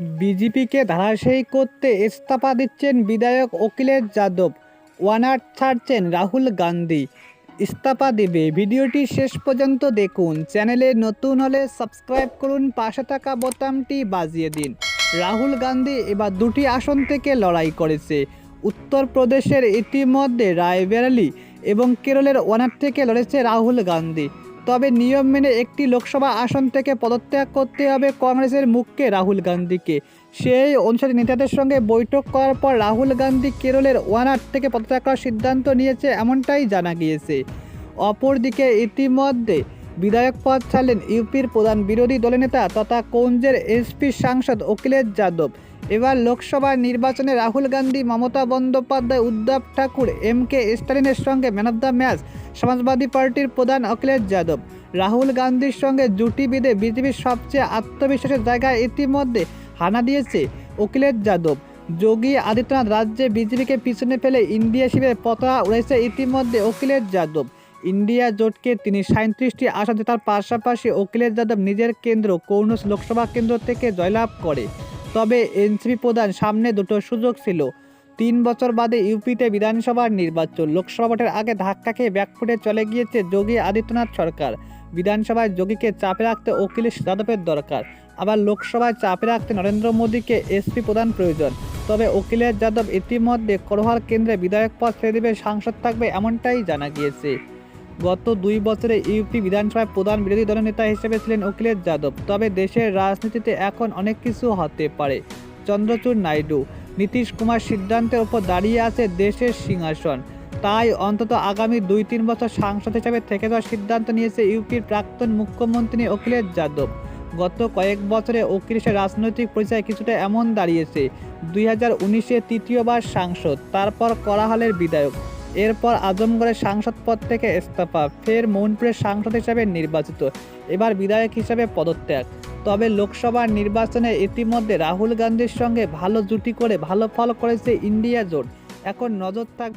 বিজেপিকে ধারাশায়ী করতে ইস্তফা দিচ্ছেন বিধায়ক অখিলেশ যাদব, ওয়ানার ছাড়ছেন রাহুল গান্ধী। ইস্তফা দেবে। ভিডিওটি শেষ পর্যন্ত দেখুন। চ্যানেলে নতুন হলে সাবস্ক্রাইব করুন। পাশে থাকা বোতামটি বাজিয়ে দিন। রাহুল গান্ধী এবার দুটি আসন থেকে লড়াই করেছে। উত্তরপ্রদেশের ইতিমধ্যে রায়বেরালি এবং কেরলের ওয়ানার থেকে লড়েছে রাহুল গান্ধী। তবে নিয়ম মেনে একটি লোকসভা আসন থেকে পদত্যাগ করতে হবে কংগ্রেসের মুখকে রাহুল গান্ধীকে। সেই অনুসারে নেতাদের সঙ্গে বৈঠক করার পর রাহুল গান্ধী কেরলের ওয়ানার থেকে পদত্যাগ করার সিদ্ধান্ত নিয়েছে এমনটাই জানা গিয়েছে। অপরদিকে ইতিমধ্যে বিধায়ক পদ ছাড়লেন ইউপির প্রধান বিরোধী দলনেতা তথা কৌঞ্জের এসপি সাংসদ অখিলেশ যাদব। এবার লোকসভা নির্বাচনে রাহুল গান্ধী, মমতা বন্দ্যোপাধ্যায়, উদ্ধব ঠাকুর, এম কে স্টালিনের সঙ্গে man of the match, Samajwadi পার্টির প্রধান অখিলেশ যাদব। রাহুল গান্ধীর সঙ্গে জুটি বেঁধে বিজেপির সবচেয়ে আত্মবিশ্বাসের জায়গায় ইতিমধ্যে হানা দিয়েছে অখিলেশ যাদব। যোগী আদিত্যনাথ রাজ্যে বিজেপিকে পিছনে ফেলে ইন্ডিয়া শিবিরে পতাকা উড়েছে ইতিমধ্যে অখিলেশ যাদব। ইন্ডিয়া জোটকে তিনি সাঁত্রিশটি আসন জেতার পাশাপাশি অখিলেশ যাদব নিজের কেন্দ্র কৌনস লোকসভা কেন্দ্র থেকে জয়লাভ করে। তবে এনসিপি প্রধান সামনে দুটো সুযোগ ছিল। তিন বছর বাদে ইউপিতে বিধানসভার নির্বাচন। লোকসভা ভোটের আগে ধাক্কা খেয়ে ব্যাকফুটে চলে গিয়েছে যোগী আদিত্যনাথ সরকার। বিধানসভায় যোগীকে চাপে রাখতে অখিলেশ যাদবের দরকার। আবার লোকসভায় চাপে রাখতে নরেন্দ্র মোদীকে এসপি প্রধান প্রয়োজন। তবে অখিলেশ যাদব ইতিমধ্যে করোহার কেন্দ্রে বিধায়ক পদ ছেড়ে দেবে, সাংসদ থাকবে এমনটাই জানা গিয়েছে। গত দুই বছরে ইউপি বিধানসভায় প্রধান বিরোধী দলের নেতা হিসেবে ছিলেন অখিলেশ যাদব। তবে দেশের রাজনীতিতে এখন অনেক কিছু হতে পারে। চন্দ্রচূড় নাইডু, নীতিশ কুমার সিদ্ধান্তের ওপর দাঁড়িয়ে আছে দেশের সিংহাসন। তাই অন্তত আগামী দুই তিন বছর সাংসদ হিসেবে থেকে যাওয়ার সিদ্ধান্ত নিয়েছে ইউপির প্রাক্তন মুখ্যমন্ত্রী অখিলেশ যাদব। গত কয়েক বছরে অখিলেশের রাজনৈতিক পরিচয় কিছুটা এমন দাঁড়িয়েছে। দুই হাজার উনিশে তৃতীয়বার সাংসদ, তারপর করাহালের বিধায়ক। এরপর আজমগড়ের সাংসদ পদ থেকে ইস্তফা, ফের মৌনপুরের সাংসদ হিসাবে নির্বাচিত, এবার বিধায়ক হিসাবে পদত্যাগ। তবে লোকসভা নির্বাচনে ইতিমধ্যে রাহুল গান্ধীর সঙ্গে ভালো জুটি করে ভালো ফল করেছে ইন্ডিয়া জোট। এখন নজর থাক